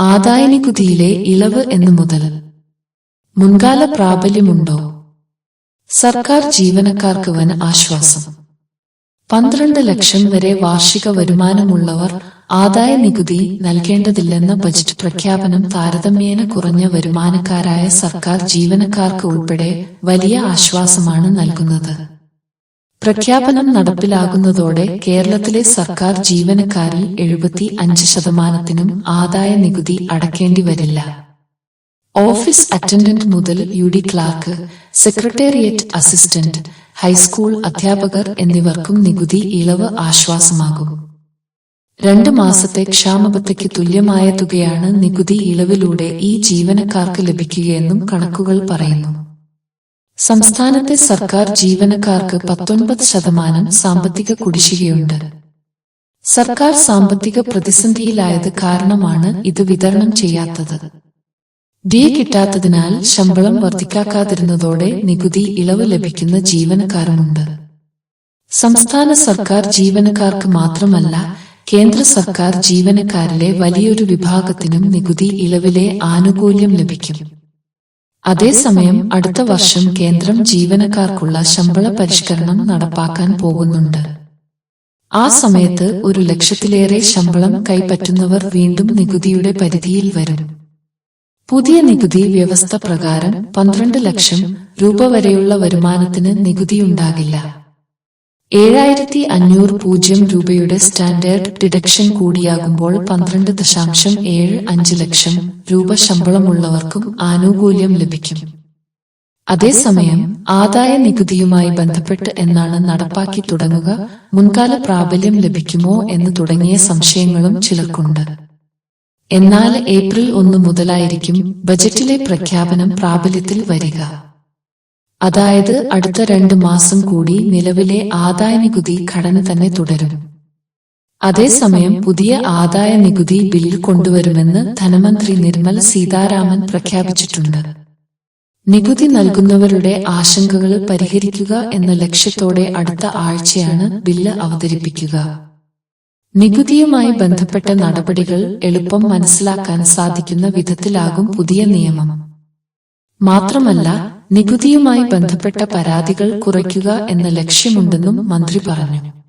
ആദായനികുതിയിലെ ഇളവ് എന്ന് മുതൽ മുൻകാല പ്രാബല്യമുണ്ടോ? സർക്കാർ ജീവനക്കാർക്ക് വൻ ആശ്വാസം. പന്ത്രണ്ട് ലക്ഷം വരെ വാർഷിക വരുമാനമുള്ളവർ ആദായ നികുതി നൽകേണ്ടതില്ലെന്ന ബജറ്റ് പ്രഖ്യാപനം താരതമ്യേന കുറഞ്ഞ വരുമാനക്കാരായ സർക്കാർ ജീവനക്കാർക്ക് ഉൾപ്പെടെ വലിയ ആശ്വാസമാണ് നൽകുന്നത്. പ്രഖ്യാപനം നടപ്പിലാകുന്നതോടെ കേരളത്തിലെ സർക്കാർ ജീവനക്കാരിൽ എഴുപത്തി അഞ്ച് ശതമാനത്തിനും ആദായ നികുതി അടക്കേണ്ടി വരില്ല. ഓഫീസ് അറ്റൻഡന്റ് മുതൽ U D clerk secretariat assistant high school അധ്യാപകർ എന്നിവർക്കും നികുതി ഇളവ് ആശ്വാസമാകും. രണ്ട് മാസത്തെ ക്ഷാമബത്തയ്ക്ക് തുല്യമായ തുകയാണ് നികുതി ഇളവിലൂടെ ഈ ജീവനക്കാർക്ക് ലഭിക്കുകയെന്നും കണക്കുകൾ പറയുന്നു. സംസ്ഥാനത്തെ സർക്കാർ ജീവനക്കാർക്ക് പത്തൊൻപത് ശതമാനം സാമ്പത്തിക കുടിശ്ശികയുണ്ട്. സർക്കാർ സാമ്പത്തിക പ്രതിസന്ധിയിലായത് കാരണമാണ് ഇത് വിതരണം ചെയ്യാത്തത്. ഡി കിട്ടാത്തതിനാൽ ശമ്പളം വർദ്ധിക്കാക്കാതിരുന്നതോടെ നികുതി ഇളവ് ലഭിക്കുന്ന ജീവനക്കാരുമുണ്ട്. സംസ്ഥാന സർക്കാർ ജീവനക്കാർക്ക് മാത്രമല്ല കേന്ദ്ര സർക്കാർ ജീവനക്കാരിലെ വലിയൊരു വിഭാഗത്തിനും നികുതി ഇളവിലെ ആനുകൂല്യം ലഭിക്കും. അതേസമയം അടുത്ത വർഷം കേന്ദ്രം ജീവനക്കാർക്കുള്ള ശമ്പള പരിഷ്കരണം നടപ്പാക്കാൻ പോകുന്നുണ്ട്. ആ സമയത്ത് ഒരു ലക്ഷത്തിലേറെ ശമ്പളം കൈപ്പറ്റുന്നവർ വീണ്ടും നികുതിയുടെ പരിധിയിൽ വരും. പുതിയ നികുതി വ്യവസ്ഥ പ്രകാരം പന്ത്രണ്ട് ലക്ഷം രൂപ വരെയുള്ള വരുമാനത്തിന് നികുതിയുണ്ടാകില്ല ഏഴായിരത്തി അഞ്ഞൂറ് പൂജ്യം രൂപയുടെ സ്റ്റാൻഡേർഡ് ഡിഡക്ഷൻ കൂടിയാകുമ്പോൾ പന്ത്രണ്ട് ദശാംശം ഏഴ് അഞ്ച് ലക്ഷം രൂപ ശമ്പളമുള്ളവർക്കും ആനുകൂല്യം ലഭിക്കും. അതേസമയം ആദായ നികുതിയുമായി ബന്ധപ്പെട്ട് എന്നാണ് നടപ്പാക്കി തുടങ്ങുക മുൻകാല പ്രാബല്യം ലഭിക്കുമോ എന്ന് തുടങ്ങിയ സംശയങ്ങളും ചിലർക്കുണ്ട്. എന്നാൽ ഏപ്രിൽ ഒന്ന് മുതലായിരിക്കും ബജറ്റിലെ പ്രഖ്യാപനം പ്രാബല്യത്തിൽ വരിക. അതായത് അടുത്ത രണ്ട് മാസം കൂടി നിലവിലെ ആദായ നികുതി ഘടന തന്നെ തുടരും. അതേസമയം പുതിയ ആദായ നികുതി ബിൽ കൊണ്ടുവരുമെന്ന് ധനമന്ത്രി നിർമ്മല സീതാരാമൻ പ്രഖ്യാപിച്ചിട്ടുണ്ട്. നികുതി നൽകുന്നവരുടെ ആശങ്കകൾ പരിഹരിക്കുക എന്ന ലക്ഷ്യത്തോടെ അടുത്ത ആഴ്ചയാണ് ബില്ല് അവതരിപ്പിക്കുക. നികുതിയുമായി ബന്ധപ്പെട്ട നടപടികൾ എളുപ്പം മനസ്സിലാക്കാൻ സാധിക്കുന്ന വിധത്തിലാകും പുതിയ നിയമം. മാത്രമല്ല നികുതിയുമായി ബന്ധപ്പെട്ട പരാതികൾ കുറയ്ക്കുക എന്ന ലക്ഷ്യമുണ്ടെന്നും മന്ത്രി പറഞ്ഞു.